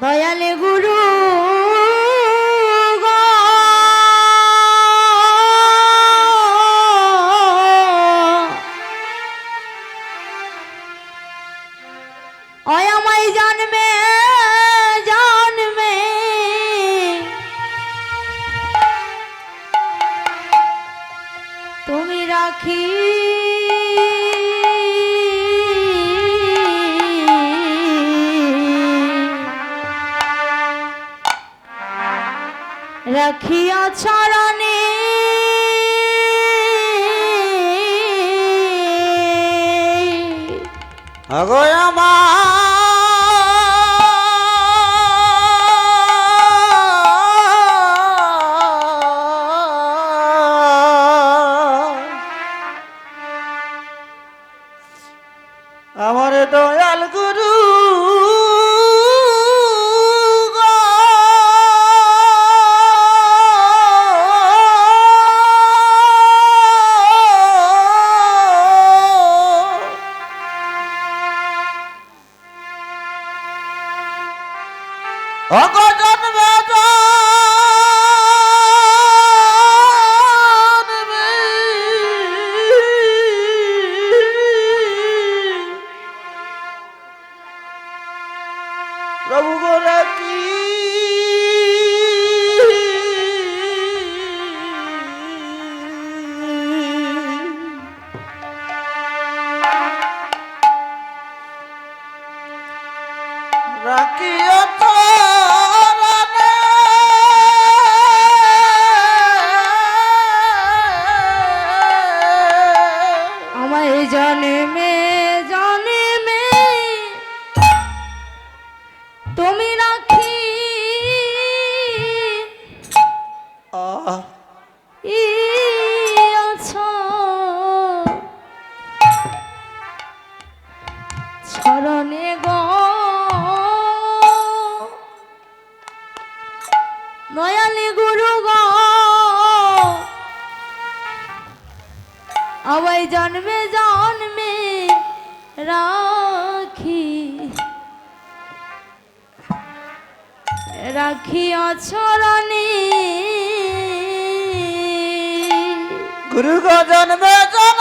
দয়ালে গুরু চরণে। আগয় আমার Aku. জন্মে জন্মে রাখি। রাখি অছরণে গুরু জন্মে জন্মে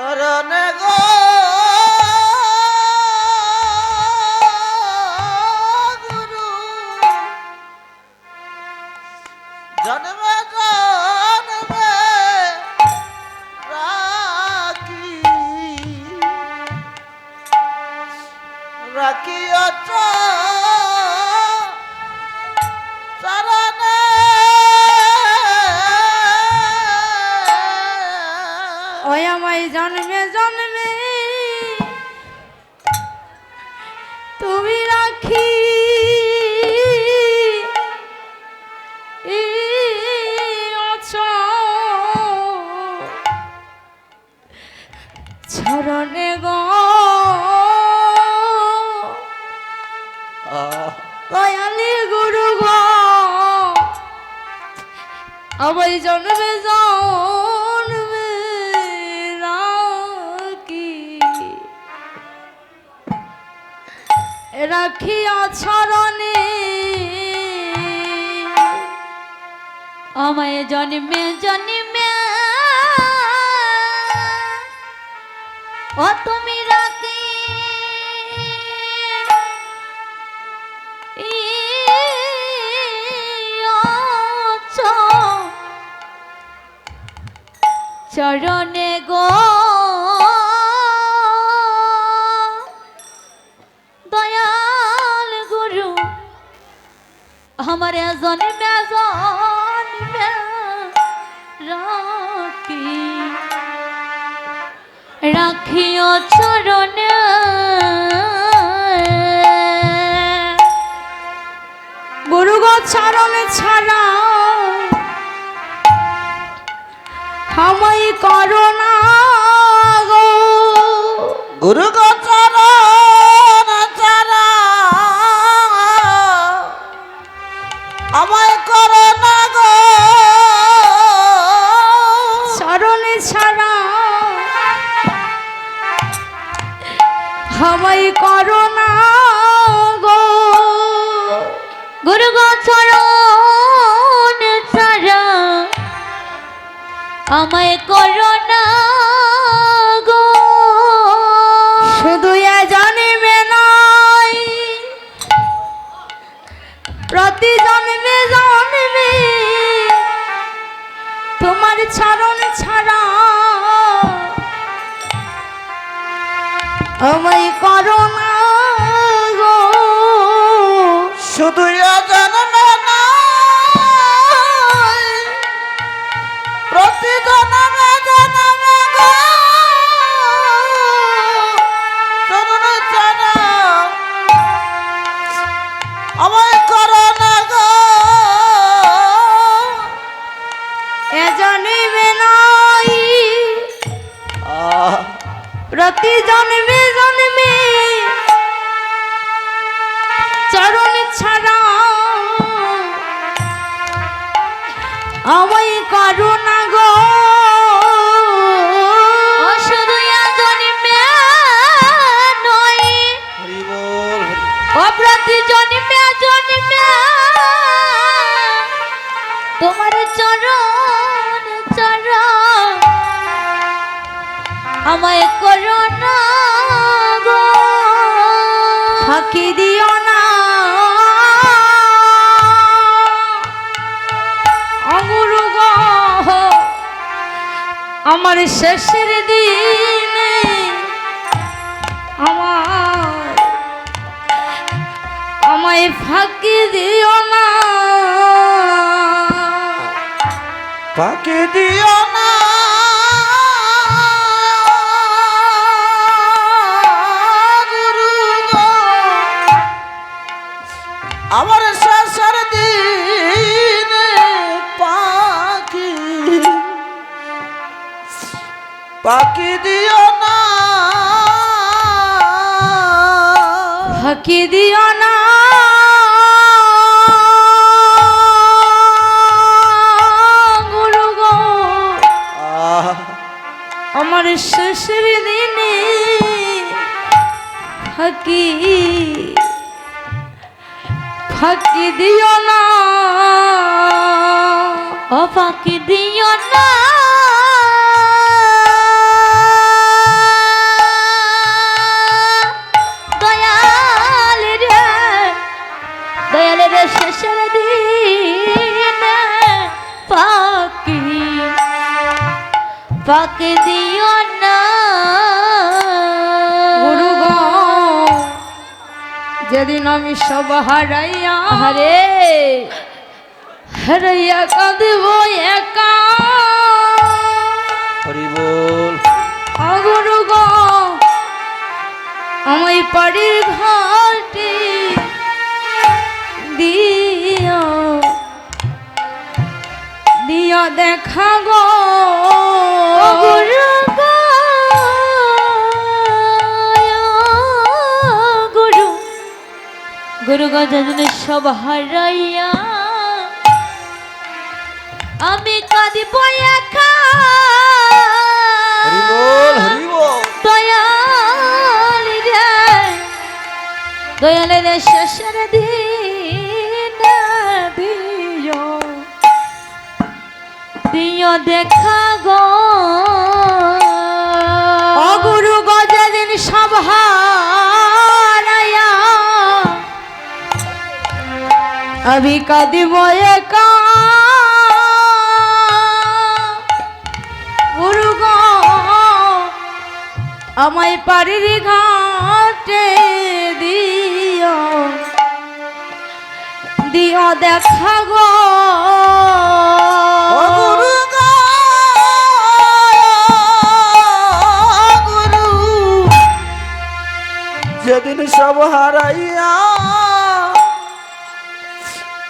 শরণে গো। ও তুমি রাখি চরণে গো। দয়াল গুরু আমার জন্মে রাখিও চরণে। গুরু গো চরণে ছাড়া আমায় করোনা গুরু গো। চরণ ছাড়া আমায় আমায় করো না গো। শুধু এ জানিবে নাই প্রতি জন্মে জন্মে তোমার চরণ ছাড়া। আমায় করো না গো। শুধু আমায় করো না গো। এ জন্মে নাই। আহ। প্রতি জন্মে জন্মে চরণ ছাড়া। আমায় করো চরণ চরণ। আমায় ফাঁকি দিও না। অগুরু গো আমার শেষের দিনে আমার আমায় ফাঁকি দিও না পাকে দিও না। আমার শেষের দিন পাখি। পাখি দিও না। ফাঁকি দিও না। আমার শেষের দিনে ফাঁকি ফাঁকি দিও না। ও ফাঁকি দিও না। পাকে দিও না। গুরু যেদিন আমি সব হারাইয়া হারে হারাইয়া কাঁদব একা। হরি বল। অগুরু গো আমায় বাড়ির ঘাটে দিও। দিও দেখা গো। গুরু গো যেদিন সব হারাইয়া। আমি কাঁদিব একা। হরি বল হরি বল। দয়াল রে দয়াল রে শেষের দিন দিও। দিও দেখা গো। অগুরু গো যেদিন সব হারায়া আমি কাঁদিব একা গুরু আমায় পারির ঘাটে দিও দিও দেখা গো যেদিন সব হারাইয়া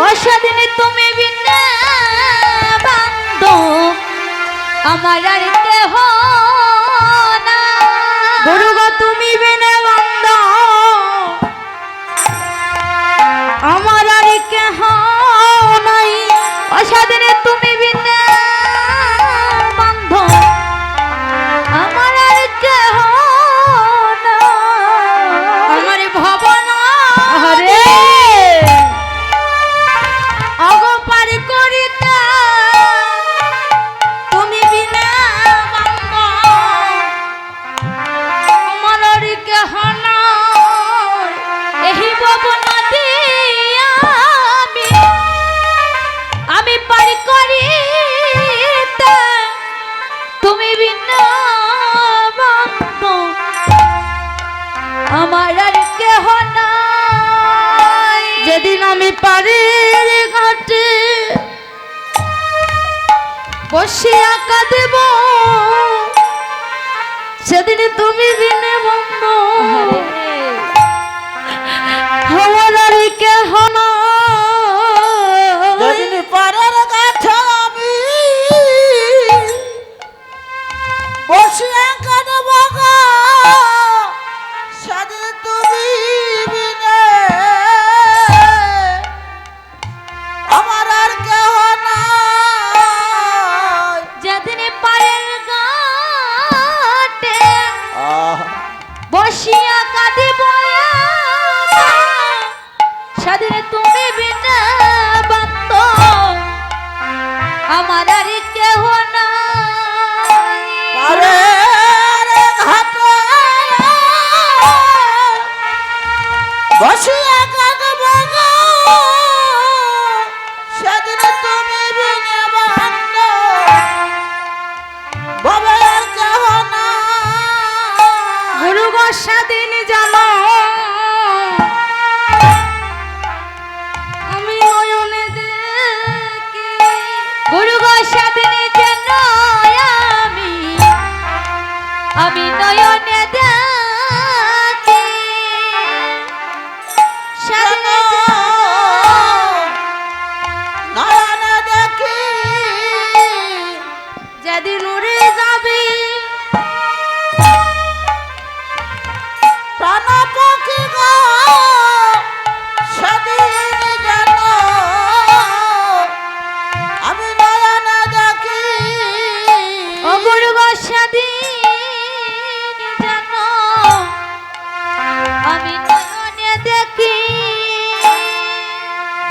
অসাদিন তুমি বিনা বান্ধ আমার আর কেহ তুমি বিনা বান্ধ আমার আর কেহ নাই। অসাদিন আমার আরে নয়নে দা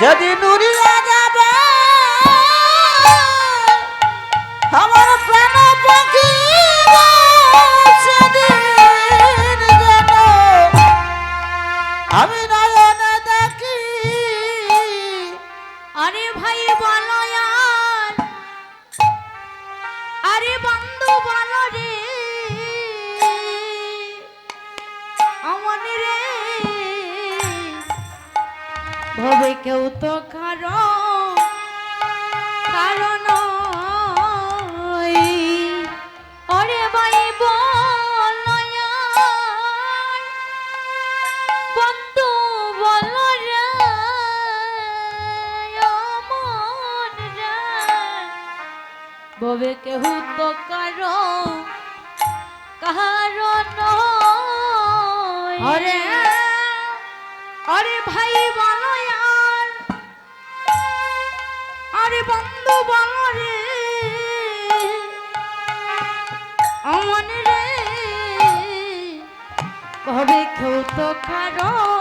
যদি নুরিয়া যাবে আমার প্রাণ পাখি সেদিন আমি কেউ তো কারও কারণ ওরে ভাই বন্ধু বল ববে কেহ তো কারও কারণ অরে অরে ভাই বলো আমার বন্ধু বলরে অমন রে ঘরে খেউ তো কারণ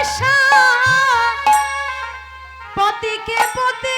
আশা। পতিকে পতি